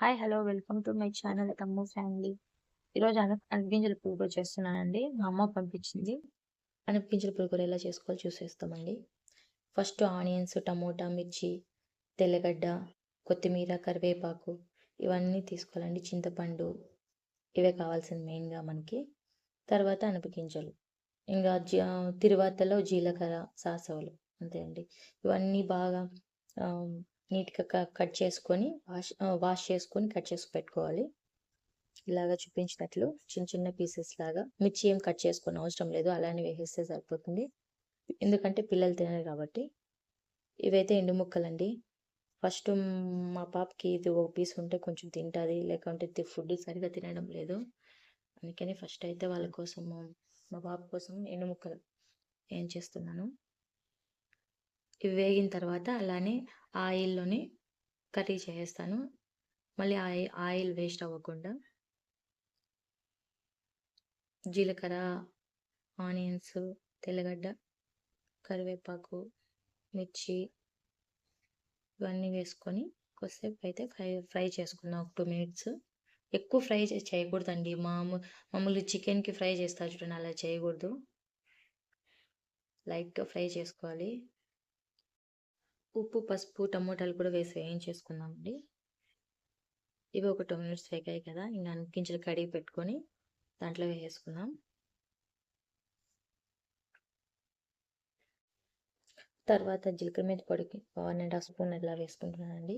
Hi hello welcome to my channel Tammu family ఈరోజు అన అనిపించల పులుకూర చేస్తున్నానండి. మా అమ్మ పంపించింది. అనిపించల పులుకూర ఎలా చేసుకోవాలో చూసేస్తామండి. ఫస్ట్ ఆనియన్స్ టమోటా మిర్చి తెల్లగడ్డ కొత్తిమీర కరివేపాకు ఇవన్నీ తీసుకోవాలండి. చింతపండు ఇవే కావాల్సింది మెయిన్గా మనకి. తర్వాత అనపగింజలు. ఇంకా జీ తిరువాతలో జీలకర్ర సాసవలు అంతే అండి. ఇవన్నీ బాగా నీట్గా కట్ చేసుకొని వాష్ వాష్ చేసుకొని కట్ చేసి పెట్టుకోవాలి. ఇలాగా చూపించినట్లు చిన్న చిన్న పీసెస్ లాగా మిర్చి ఏం కట్ చేసుకొని అవసరం లేదు. అలానే వేసేస్తే సరిపోతుంది. ఎందుకంటే పిల్లలు తినరు కాబట్టి. ఇవైతే ఎండు ముక్కలండి. ఫస్ట్ మా పాపకి ఇది ఒక పీస్ ఉంటే కొంచెం తింటుంది. లేకుంటే ఫుడ్ సరిగా తినడం లేదు. అందుకని ఫస్ట్ అయితే వాళ్ళ కోసం మా పాప కోసం ఎండు ముక్కలు ఏం చేస్తున్నాను. ఇవి వేగిన తర్వాత అలానే ఆయిల్లోనే కర్రీ చేస్తాను మళ్ళీ ఆయి ఆయిల్ వేస్ట్ అవ్వకుండా జీలకర్ర ఆనియన్స్ తెల్లగడ్డ కరివేపాకు మిర్చి ఇవన్నీ వేసుకొని కొద్దిసేపు అయితే ఫ్రై ఫ్రై చేసుకున్నాం ఒక టూ మినిట్స్. ఎక్కువ ఫ్రై చేయకూడదండి. మామూలు మామూలు చికెన్కి ఫ్రై చేస్తారు చూడండి అలా చేయకూడదు. లైట్గా ఫ్రై చేసుకోవాలి. ఉప్పు పసుపు టమోటాలు కూడా వేసి వేయించేసుకుందామండి. ఇవి ఒక టూ మినిట్స్ వేగాయి కదా ఇంకా గింజలు కడిగి పెట్టుకొని దాంట్లో వేసుకుందాం. తర్వాత జీలకర్ర మీద పొడికి వన్ అండ్ హాఫ్ స్పూన్ ఇలా వేసుకుంటున్నానండి.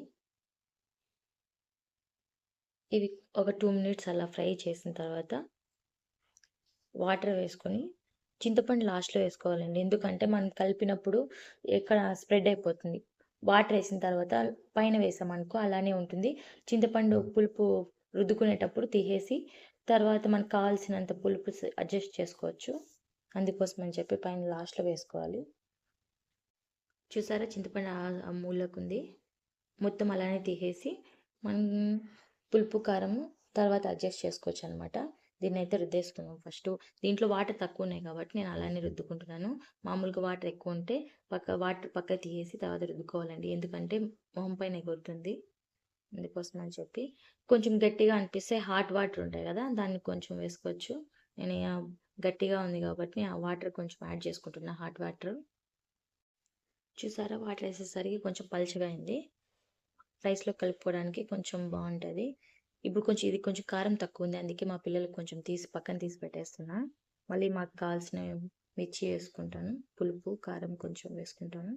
ఇవి ఒక టూ మినిట్స్ అలా ఫ్రై చేసిన తర్వాత వాటర్ వేసుకొని చింతపండు లాస్ట్లో వేసుకోవాలండి. ఎందుకంటే మనం కలిపినప్పుడు ఎక్కడ స్ప్రెడ్ అయిపోతుంది. వాటర్ వేసిన తర్వాత పైన వేసామనుకో అలానే ఉంటుంది. చింతపండు పులుపు రుద్దుకునేటప్పుడు తీసేసి తర్వాత మనకు కావాల్సినంత పులుపు అడ్జస్ట్ చేసుకోవచ్చు. అందుకోసం అని చెప్పి పైన లాస్ట్లో వేసుకోవాలి. చూసారా చింతపండు ఆ మూలకు ఉంది. మొత్తం అలానే తీసేసి మనం పులుపు కారం తర్వాత అడ్జస్ట్ చేసుకోవచ్చు అనమాట దీన్ని అయితే రుద్దేసుకున్నాం. ఫస్ట్ దీంట్లో వాటర్ తక్కువ ఉన్నాయి కాబట్టి నేను అలానే రుద్దుకుంటున్నాను. మామూలుగా వాటర్ ఎక్కువ ఉంటే పక్క వాటర్ పక్క తీసేసి తర్వాత రుద్దుకోవాలండి. ఎందుకంటే మొహం పైన ఎగురుతుంది. అందుకోసం అని చెప్పి కొంచెం గట్టిగా అనిపిస్తే హాట్ వాటర్ ఉంటాయి కదా దాన్ని కొంచెం వేసుకోవచ్చు. నేను గట్టిగా ఉంది కాబట్టి ఆ వాటర్ కొంచెం యాడ్ చేసుకుంటున్నా హాట్ వాటర్. చూసారా? వాటర్ వేసేసరికి కొంచెం పలుచగా అయింది. రైస్లో కలుపుకోవడానికి కొంచెం బాగుంటుంది. ఇప్పుడు కొంచెం ఇది కొంచెం కారం తక్కువ ఉంది. అందుకే మా పిల్లలకు కొంచెం తీసి పక్కన తీసి పెట్టేస్తున్నా. మళ్ళీ మాకు కావాల్సిన మిర్చి వేసుకుంటాను. పులుపు కారం కొంచెం వేసుకుంటాను.